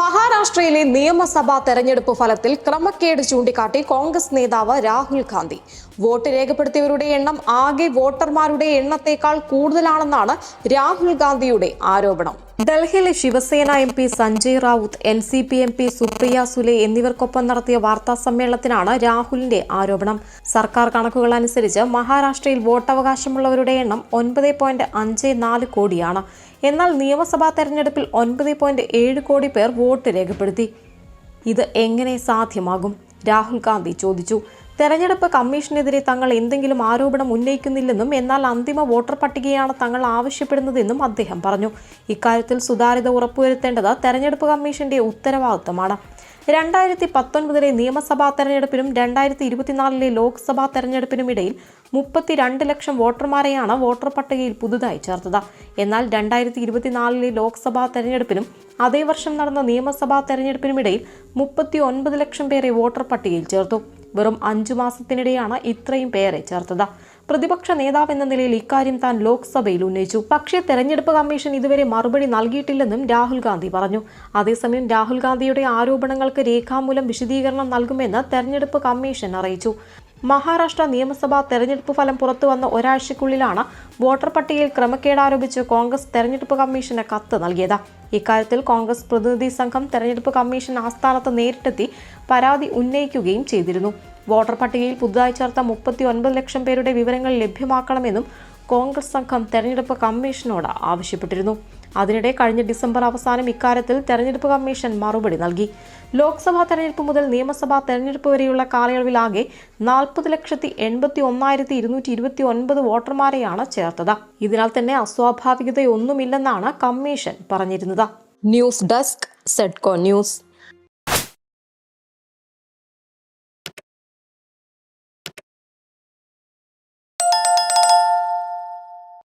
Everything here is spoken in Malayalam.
മഹാരാഷ്ട്രയിലെ നിയമസഭാ തെരഞ്ഞെടുപ്പ് ഫലത്തിൽ ക്രമക്കേട് ചൂണ്ടിക്കാട്ടി കോൺഗ്രസ് നേതാവ് രാഹുൽ ഗാന്ധി. വോട്ട് രേഖപ്പെടുത്തിയവരുടെ എണ്ണം ആകെ വോട്ടർമാരുടെ എണ്ണത്തേക്കാൾ കൂടുതലാണെന്നാണ് രാഹുൽ ഗാന്ധിയുടെ ആരോപണം. ഡൽഹിയിലെ Shiv Sena M P Sanjay Raut N C P M P Supriya Sule എന്നിവർക്കൊപ്പം നടത്തിയ വാർത്താ സമ്മേളനത്തിനാണ് രാഹുലിന്റെ ആരോപണം. സർക്കാർ കണക്കുകൾ അനുസരിച്ച് മഹാരാഷ്ട്രയിൽ വോട്ടവകാശമുള്ളവരുടെ എണ്ണം ഒൻപത് പോയിന്റ് അഞ്ച് നാല് കോടിയാണ്. എന്നാൽ നിയമസഭാ തെരഞ്ഞെടുപ്പിൽ ഒൻപത് പോയിന്റ് ഏഴ് കോടി പേർ വോട്ട് രേഖപ്പെടുത്തി. ഇത് എങ്ങനെ സാധ്യമാകും? രാഹുൽ ഗാന്ധി ചോദിച്ചു. തെരഞ്ഞെടുപ്പ് കമ്മീഷനെതിരെ തങ്ങൾ എന്തെങ്കിലും ആരോപണം ഉന്നയിക്കുന്നില്ലെന്നും എന്നാൽ അന്തിമ വോട്ടർ പട്ടികയാണ് തങ്ങൾ ആവശ്യപ്പെടുന്നതെന്നും അദ്ദേഹം പറഞ്ഞു. ഇക്കാര്യത്തിൽ സുതാര്യത ഉറപ്പുവരുത്തേണ്ടത് തെരഞ്ഞെടുപ്പ് കമ്മീഷന്റെ ഉത്തരവാദിത്തമാണ്. രണ്ടായിരത്തി പത്തൊൻപതിലെ നിയമസഭാ തെരഞ്ഞെടുപ്പിനും രണ്ടായിരത്തി ഇരുപത്തിനാലിലെ ലോക്സഭാ തെരഞ്ഞെടുപ്പിനും ഇടയിൽ മുപ്പത്തിരണ്ട് ലക്ഷം വോട്ടർമാരെയാണ് വോട്ടർ പട്ടികയിൽ പുതുതായി ചേർത്തത്. എന്നാൽ രണ്ടായിരത്തി ഇരുപത്തിനാലിലെ ലോക്സഭാ തെരഞ്ഞെടുപ്പിനും അതേ വർഷം നടന്ന നിയമസഭാ തെരഞ്ഞെടുപ്പിനുമിടയിൽ മുപ്പത്തി ഒൻപത് ലക്ഷം പേരെ വോട്ടർ പട്ടികയിൽ ചേർത്തു. വെറും അഞ്ചു മാസത്തിനിടെയാണ് ഇത്രയും പേരെ ചേർത്തത്. പ്രതിപക്ഷ നേതാവ് എന്ന നിലയിൽ ഇക്കാര്യം താൻ ലോക്സഭയിൽ ഉന്നയിച്ചു. പക്ഷേ തെരഞ്ഞെടുപ്പ് കമ്മീഷൻ ഇതുവരെ മറുപടി നൽകിയിട്ടില്ലെന്നും രാഹുൽ ഗാന്ധി പറഞ്ഞു. അതേസമയം രാഹുൽ ഗാന്ധിയുടെ ആരോപണങ്ങൾക്ക് രേഖാമൂലം വിശദീകരണം നൽകുമെന്ന് തെരഞ്ഞെടുപ്പ് കമ്മീഷൻ അറിയിച്ചു. മഹാരാഷ്ട്ര നിയമസഭാ തെരഞ്ഞെടുപ്പ് ഫലം പുറത്തുവന്ന ഒരാഴ്ചയ്ക്കുള്ളിലാണ് വോട്ടർ പട്ടികയിൽ ക്രമക്കേടാരോപിച്ച് കോൺഗ്രസ് തെരഞ്ഞെടുപ്പ് കമ്മീഷന് കത്ത് നൽകിയത്. ഇക്കാര്യത്തിൽ കോൺഗ്രസ് പ്രതിനിധി സംഘം തെരഞ്ഞെടുപ്പ് കമ്മീഷൻ ആസ്ഥാനത്ത് നേരിട്ടെത്തി പരാതി ഉന്നയിക്കുകയും ചെയ്തിരുന്നു. വോട്ടർ പട്ടികയിൽ പുതുതായി ചേർത്ത മുപ്പത്തി ഒൻപത് ലക്ഷം പേരുടെ വിവരങ്ങൾ ലഭ്യമാക്കണമെന്നും കോൺഗ്രസ് സംഘം തെരഞ്ഞെടുപ്പ് കമ്മീഷനോട് ആവശ്യപ്പെട്ടിരുന്നു. അതിനിടെ കഴിഞ്ഞ ഡിസംബർ അവസാനം ഇക്കാര്യത്തിൽ തെരഞ്ഞെടുപ്പ് കമ്മീഷൻ മറുപടി നൽകി. ലോക്സഭാ തെരഞ്ഞെടുപ്പ് മുതൽ നിയമസഭാ തെരഞ്ഞെടുപ്പ് വരെയുള്ള കാലയളവിലാകെ നാൽപ്പത് ലക്ഷത്തി എൺപത്തി ഒന്നായിരത്തി ഇരുന്നൂറ്റി ഇരുപത്തി ഒൻപത് വോട്ടർമാരെയാണ് ചേർത്തത്. ഇതിനാൽ തന്നെ അസ്വാഭാവികതയൊന്നുമില്ലെന്നാണ് കമ്മീഷൻ പറഞ്ഞിരുന്നത്. ന്യൂസ് ഡെസ്ക് സെഡ്കോ ന്യൂസ്.